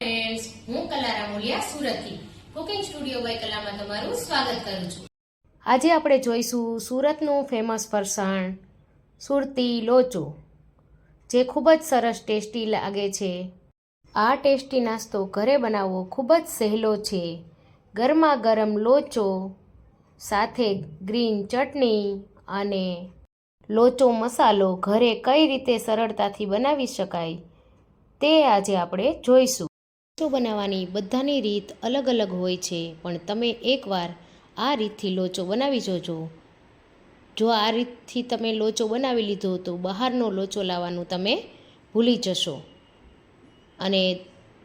Friends હું કલારા મોલિયા સુરતથી. Cooking studio by કલામાં તમારું સ્વાગત કરું છું. આજે આપણે જોઈશું સુરતનું ફેમસ ફરસાણ, સુરતી લોચો, જે ખૂબ જ સરસ ટેસ્ટી લાગે છે. આ ટેસ્ટી નાસ્તો ઘરે બનાવવો ખૂબ જ સહેલો છે. ગરમા ગરમ લોચો, સાથે ગ્રીન ચટણી અને લોચો મસાલો ઘરે કઈ રીતે સરળતાથી બનાવી શકાય તે આજે આપણે જોઈશું. લોચો બનાવવાની બધાની રીત અલગ અલગ હોય છે, પણ તમે એકવાર આ રીતથી લોચો બનાવી જોજો. જો આ રીતથી તમે લોચો બનાવી લીધો, તો બહારનો લોચો લાવવાનું તમે ભૂલી જશો. અને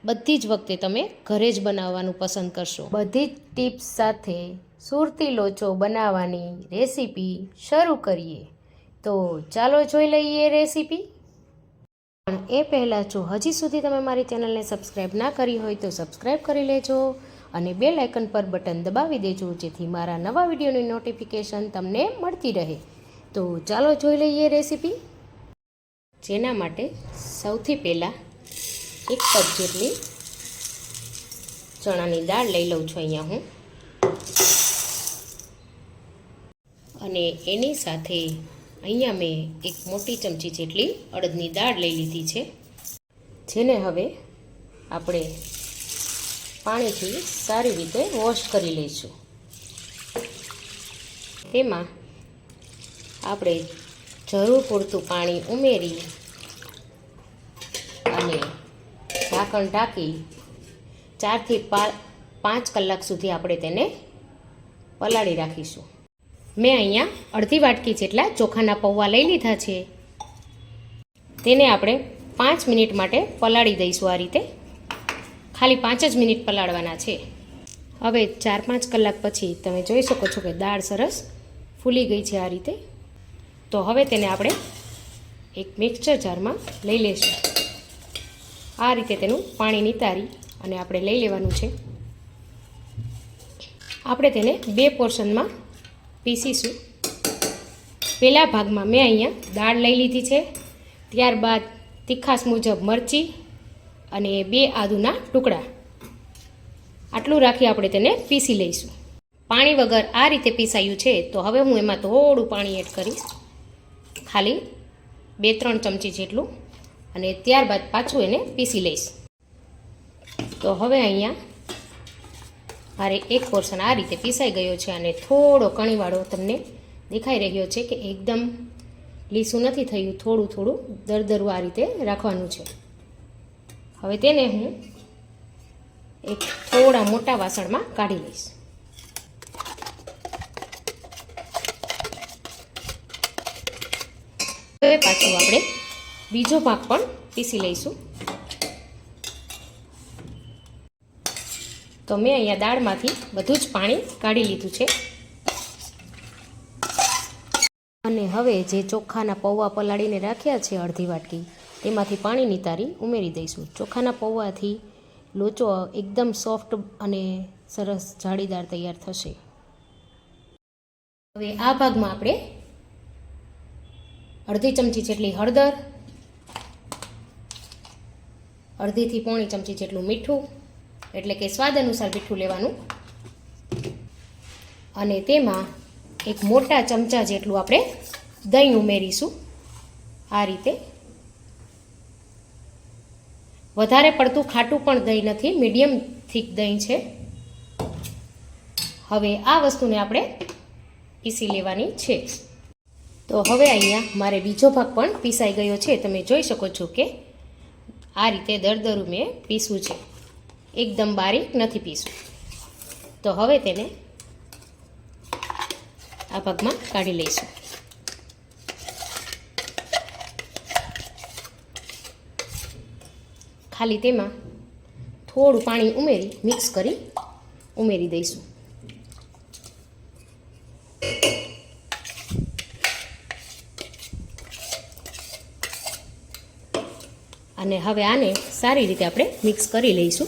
બધી જ વખતે તમે ઘરે જ બનાવવાનું પસંદ કરશો. બધી જ ટિપ્સ સાથે સુરતી લોચો બનાવવાની રેસીપી શરૂ કરીએ. તો ચાલો જોઈ લઈએ રેસીપી. પણ એ પહેલાં જો હજી સુધી તમે મારી ચેનલને સબસ્ક્રાઈબ ના કરી હોય તો સબસ્ક્રાઈબ કરી લેજો અને બે લાઇકન પર બટન દબાવી દેજો, જેથી મારા નવા વિડીયોની નોટિફિકેશન તમને મળતી રહે. તો ચાલો જોઈ લઈએ રેસીપી જેના માટે સૌથી પહેલાં એક કપ જેટલી ચણાની દાળ લઈ લઉં છું અહીંયા હું. અને એની સાથે અહીંયા મેં એક મોટી ચમચી જેટલી અડદની દાળ લઈ લીધી છે. જેને હવે આપણે પાણીથી સારી રીતે વોશ કરી લઈશું. તેમાં આપણે જરૂર પૂરતું પાણી ઉમેરી અને ઢાંકણ ઢાંકી ચારથી પાંચ કલાક સુધી આપણે તેને પલાળી રાખીશું. મેં અહીંયા અડધી વાટકી જેટલા ચોખાના પૌવા લઈ લીધા છે. તેને આપણે પાંચ મિનિટ માટે પલાળી દઈશું આ રીતે. ખાલી પાંચ જ મિનિટ પલાળવાના છે. હવે ચાર પાંચ કલાક પછી તમે જોઈ શકો છો કે દાળ સરસ ફૂલી ગઈ છે આ રીતે. તો હવે તેને આપણે એક મિક્સચર જારમાં લઈ લઈશું આ રીતે તેનું પાણી નિતારી અને આપણે લઈ લેવાનું છે. આપણે તેને બે પોર્શનમાં પીસીશું પહેલા ભાગમાં મેં અહીંયા દાળ લઈ લીધી છે. ત્યારબાદ તીખાસ મુજબ મરચી અને બે આદુના ટુકડા. આટલું રાખી આપણે તેને પીસી લઈશું. પાણી વગર આ રીતે પીસાયું છે, તો હવે હું એમાં થોડું પાણી એડ કરીશ. ખાલી બે ત્રણ ચમચી જેટલું. અને ત્યારબાદ પાછું એને પીસી લઈશ. તો હવે અહીંયા મારે એક પોર્શન આ રીતે પીસાઈ ગયો છે અને થોડો કણીવાળો તમને દેખાઈ રહ્યો છે કે એકદમ લીસું નથી થયું, થોડું થોડું દરદરું આ રીતે રાખવાનું છે. હવે તેને હું એક થોડા મોટા વાસણમાં કાઢી લઈશ. હવે પાછું આપણે બીજો ભાગ પણ પીસી લઈશું. તો મેં અહીંયા દાળમાંથી બધું જ પાણી કાઢી લીધું છે. અને હવે જે ચોખાના પૌવા પલાળીને રાખ્યા છે અડધી વાટકી, તેમાંથી પાણી નિતારી ઉમેરી દઈશું. ચોખાના પૌવાથી લોચો એકદમ સોફ્ટ અને સરસ જાળીદાર તૈયાર થશે. હવે આ ભાગમાં આપણે અડધી ચમચી જેટલી હળદર, અડધીથી પોણી ચમચી જેટલું મીઠું એટલે કે સ્વાદ અનુસાર મીઠું લેવાનું. અને તેમાં એક મોટા ચમચા જેટલું આપણે દહીં ઉમેરીશું. આ રીતે. વધારે પડતું ખાટું પણ દહીં નથી, મીડિયમ થીક દહીં છે. હવે આ વસ્તુને આપણે પીસી લેવાની છે. તો હવે અહીંયા મારે બીજો ભાગ પણ પીસાઈ ગયો છે. તમે જોઈ શકો છો કે આ રીતે દરદરું મેં પીસવું છે. એકદમ બારીક નથી પીસવું તો હવે તેને આ ભાગમાં કાઢી લઈશું. ખાલી તેમાં થોડું પાણી ઉમેરી મિક્સ કરી ઉમેરી દઈશું. અને હવે આને સારી રીતે આપણે મિક્સ કરી લઈશું.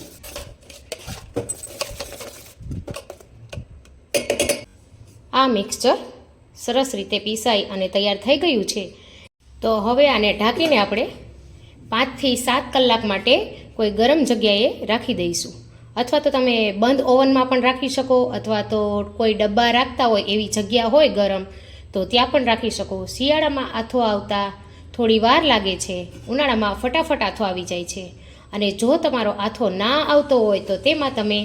આ મિક્સચર સરસ રીતે પીસાઈ અને તૈયાર થઈ ગયું છે. તો હવે આને ઢાંકીને આપણે પાંચથી સાત કલાક માટે કોઈ ગરમ જગ્યાએ રાખી દઈશું. અથવા તો તમે બંધ ઓવનમાં પણ રાખી શકો, અથવા તો કોઈ ડબ્બા રાખતા હોય એવી જગ્યા હોય ગરમ, તો ત્યાં પણ રાખી શકો. શિયાળામાં આથો આવતા થોડી વાર લાગે છે, ઉનાળામાં ફટાફટ આથો આવી જાય છે. અને જો તમારો આથો ના આવતો હોય તો તેમાં તમે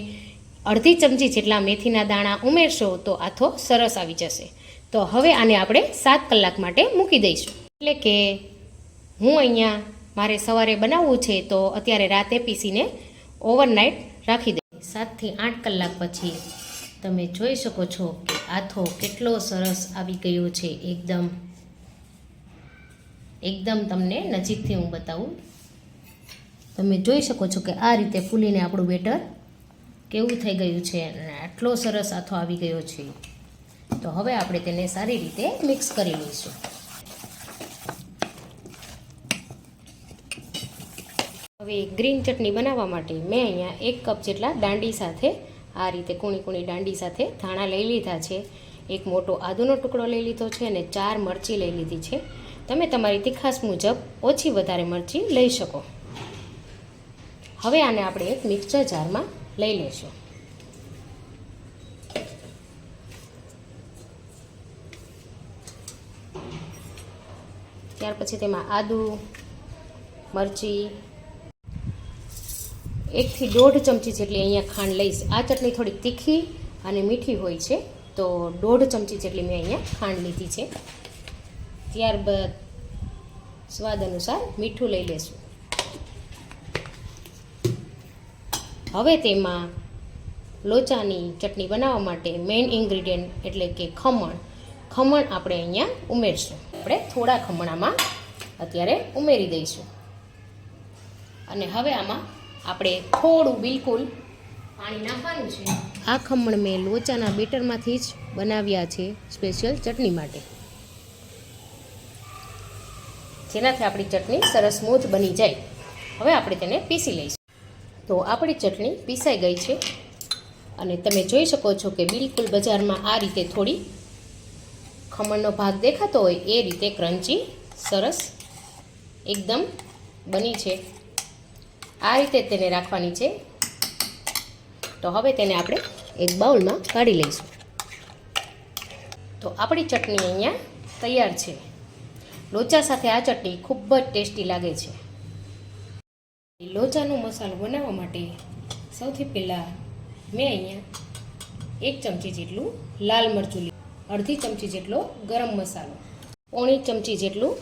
અડધી ચમચી જેટલા મેથીના દાણા ઉમેરશો તો આથો સરસ આવી જશે. તો હવે આને આપણે સાત કલાક માટે મૂકી દઈશું. એટલે કે હું અહીંયા મારે સવારે બનાવવું છે તો અત્યારે રાતે પીસીને ઓવરનાઇટ રાખી દઈ સાતથી આઠ કલાક પછી તમે જોઈ શકો છો કે આથો કેટલો સરસ આવી ગયો છે. એકદમ એકદમ તમને નજીકથી હું બતાવું. તમે જોઈ શકો છો કે આ રીતે ફૂલીને આપણું બેટર કેવું થઈ ગયું છે અને આટલો સરસ આથો આવી ગયો છે. તો હવે આપણે તેને સારી રીતે મિક્સ કરી લઈશું. હવે ગ્રીન ચટણી બનાવવા માટે મેં અહીંયા એક કપ જેટલા દાંડી સાથે આ રીતે કૂણી કૂણી દાંડી સાથે ધાણા લઈ લીધા છે. એક મોટો આદુનો ટુકડો લઈ લીધો છે અને ચાર મરચી લઈ લીધી છે. તમે તમારી તીખાસ મુજબ ઓછી વધારે મરચી લઈ શકો. હવે આને આપણે એક મિક્સર જારમાં લઈ લેશું. ત્યાર પછી તેમાં આદુ, મરચી, એકથી દોઢ ચમચી જેટલી અહીંયા ખાંડ લઈશ. આ ચટણી થોડી તીખી અને મીઠી હોય છે, તો દોઢ ચમચી જેટલી મેં અહીંયા ખાંડ લીધી છે. ત્યારબાદ સ્વાદ અનુસાર મીઠું લઈ લેશું. હવે તેમાં લોચાની ચટણી બનાવવા માટે મેઇન ઇન્ગ્રીડિયન્ટ એટલે કે ખમણ. ખમણ આપણે અહીંયા ઉમેરશું. આપણે થોડા ખમણામાં અત્યારે ઉમેરી દઈશું. અને હવે આમાં આપણે થોડું બિલકુલ પાણી નાખવાનું છે. આ ખમણ મેં લોચાના બેટરમાંથી જ બનાવ્યા છે સ્પેશિયલ ચટણી માટે. જેનાથી આપણી ચટણી સરસ સ્મૂથ બની જાય. હવે આપણે તેને પીસી લઈશું. તો આપણી ચટણી પીસાઈ ગઈ છે. અને તમે જોઈ શકો છો કે બિલકુલ બજારમાં આ રીતે થોડી ખમણનો ભાગ દેખાતો હોય એ રીતે ક્રન્ચી, સરસ, એકદમ બની છે. આ રીતે તેને રાખવાની છે. તો હવે તેને આપણે એક બાઉલમાં કાઢી લઈશું. તો આપણી ચટણી અહીંયા તૈયાર છે. લોચા સાથે આ ચટણી ખૂબ જ ટેસ્ટી લાગે છે. લોચાનો મસાલો બનાવવા માટે સૌથી પહેલાં મેં અહીંયા એક ચમચી જેટલું લાલ મરચું લીધું. અડધી ચમચી જેટલો ગરમ મસાલો. પોણી ચમચી જેટલું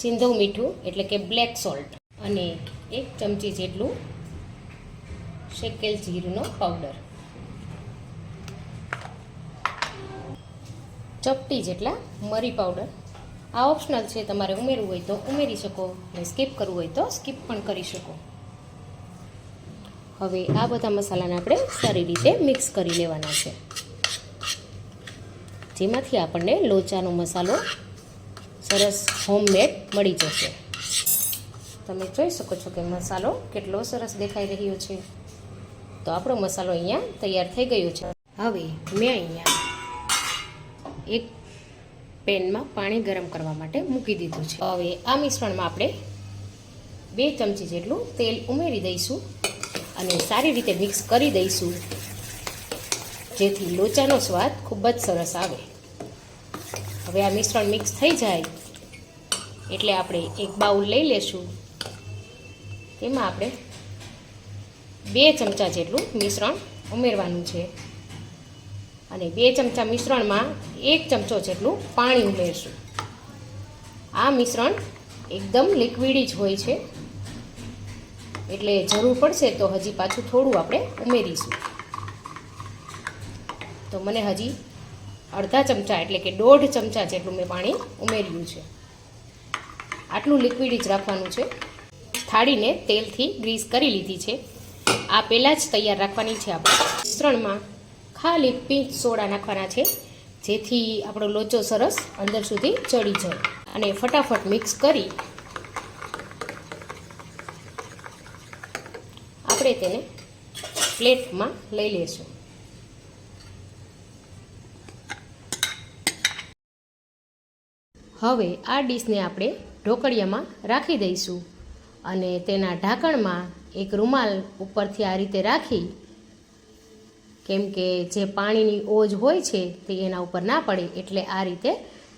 સિંધવ મીઠું, એટલે કે બ્લેક સોલ્ટ અને એક ચમચી જેટલું શેકેલ જીરુંનો પાવડર ચપટી જેટલા મરી પાવડર આ ઓપ્શનલ છે, તમારે ઉમેરવું હોય તો ઉમેરી શકો અને સ્કીપ કરવું હોય તો સ્કીપ પણ કરી શકો. હવે આ બધા મસાલાને આપણે સારી રીતે મિક્સ કરી લેવાના છે. જેમાંથી આપણને લોચાનો મસાલો સરસ હોમમેડ મળી જશે. તમે જોઈ શકો છો કે મસાલો કેટલો સરસ દેખાઈ રહ્યો છે. તો આપણો મસાલો અહીંયા તૈયાર થઈ ગયો છે. હવે મેં અહીંયા એક પેનમાં પાણી ગરમ કરવા માટે મૂકી દીધું છે. હવે આ મિશ્રણમાં આપણે બે ચમચી જેટલું તેલ ઉમેરી દઈશું અને સારી રીતે મિક્સ કરી દઈશું, જેથી લોચાનો સ્વાદ ખૂબ જ સરસ આવે. હવે આ મિશ્રણ મિક્સ થઈ જાય એટલે આપણે એક બાઉલ લઈ લેશું. તેમાં આપણે બે ચમચા જેટલું મિશ્રણ ઉમેરવાનું છે. અને બે ચમચા મિશ્રણમાં એક ચમચો જેટલું પાણી ઉમેરશું. આ મિશ્રણ એકદમ લિક્વિડી જ હોય છે. એટલે જરૂર પડશે તો હજી પાછું થોડું આપણે ઉમેરીશું. તો મને હજી અડધા ચમચા એટલે કે દોઢ ચમચા જેટલું મેં પાણી ઉમેર્યું છે. આટલું લિક્વિડ જ રાખવાનું છે. થાળીને તેલથી ગ્રીસ કરી લીધી છે. આ પહેલાં જ તૈયાર રાખવાની છે આપણે. મિશ્રણમાં ખાલી પીંચ સોડા નાખવાના છે. જેથી આપણો લોચો સરસ અંદર સુધી ચડી જાય. અને ફટાફટ મિક્સ કરી આપણે તેને પ્લેટમાં લઈ લેશું હવે આ ડીશને આપણે ઢોકળિયામાં રાખી દઈશું. અને તેના ઢાંકણમાં એક રૂમાલ ઉપરથી આ રીતે રાખી કેમ કે જે પાણીની ઓજ હોય છે તે એના ઉપર ના પડે એટલે આ રીતે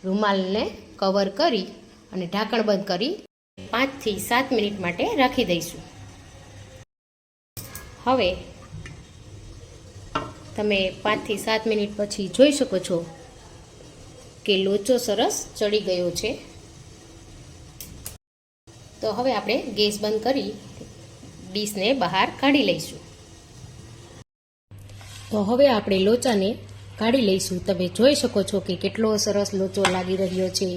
રૂમાલને કવર કરી અને ઢાંકણ બંધ કરી પાંચથી સાત મિનિટ માટે રાખી દઈશું. હવે તમે પાંચથી સાત મિનિટ પછી જોઈ શકો છો કે લોચો સરસ ચડી ગયો છે. તો હવે આપણે ગેસ બંધ કરી ડીશને બહાર કાઢી લઈશું. તો હવે આપણે લોચાને કાઢી લઈશું. તમે જોઈ શકો છો કે કેટલો સરસ લોચો લાગી રહ્યો છે.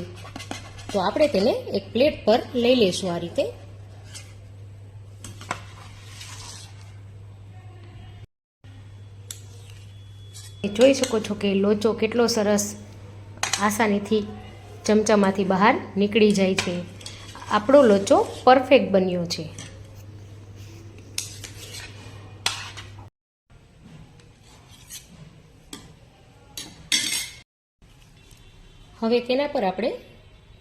તો આપણે તેને એક પ્લેટ પર લઈ લઈશું આ રીતે. જોઈ શકો છો કે લોચો કેટલો સરસ આસાનીથી ચમચામાંથી બહાર નીકળી જાય છે. આપણો લોચો પરફેક્ટ બન્યો છે. હવે તેના પર આપણે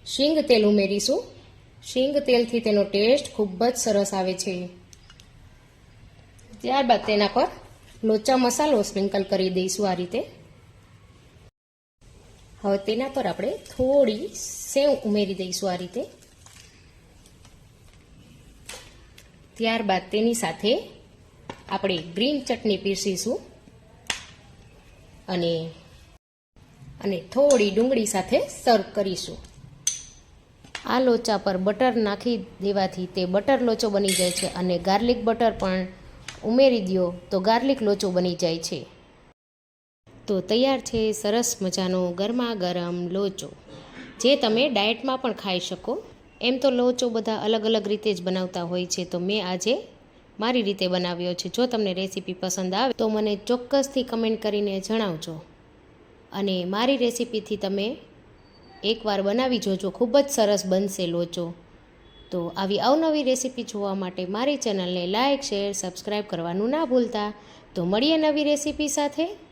શીંગ તેલ ઉમેરીશું. શીંગ તેલથી તેનો ટેસ્ટ ખૂબ જ સરસ આવે છે. ત્યારબાદ તેના પર લોચા મસાલો સ્પ્રિંકલ કરી દઈશું આ રીતે. હવે તેના પર આપણે થોડી સેવ ઉમેરી દઈશું આ રીતે. ત્યારબાદ તેની સાથે આપણે ગ્રીન ચટણી પીરસીશું. અને અને થોડી ડુંગળી સાથે સર્વ કરીશું. આ લોચા પર બટર નાખી દેવાથી તે બટર લોચો બની જાય છે અને ગાર્લિક બટર પણ ઉમેરી દો તો ગાર્લિક લોચો બની જાય છે. તો તૈયાર છે સરસ મજાનો ગરમા ગરમ લોચો. જે તમે ડાયટમાં પણ ખાઈ શકો. એમ તો લોચો બધા અલગ અલગ રીતે જ બનાવતા હોય છે તો મેં આજે મારી રીતે બનાવ્યો છે. જો તમને રેસીપી પસંદ આવે તો મને ચોક્કસથી કમેન્ટ કરીને જણાવજો. અને મારી રેસીપીથી તમે એકવાર બનાવી જોજો. ખૂબ જ સરસ બનશે લોચો. તો આવી અવનવી રેસીપી જોવા માટે મારી ચેનલને લાઇક શેર સબસ્ક્રાઈબ કરવાનું ના ભૂલતા. તો મળીએ નવી રેસીપી સાથે.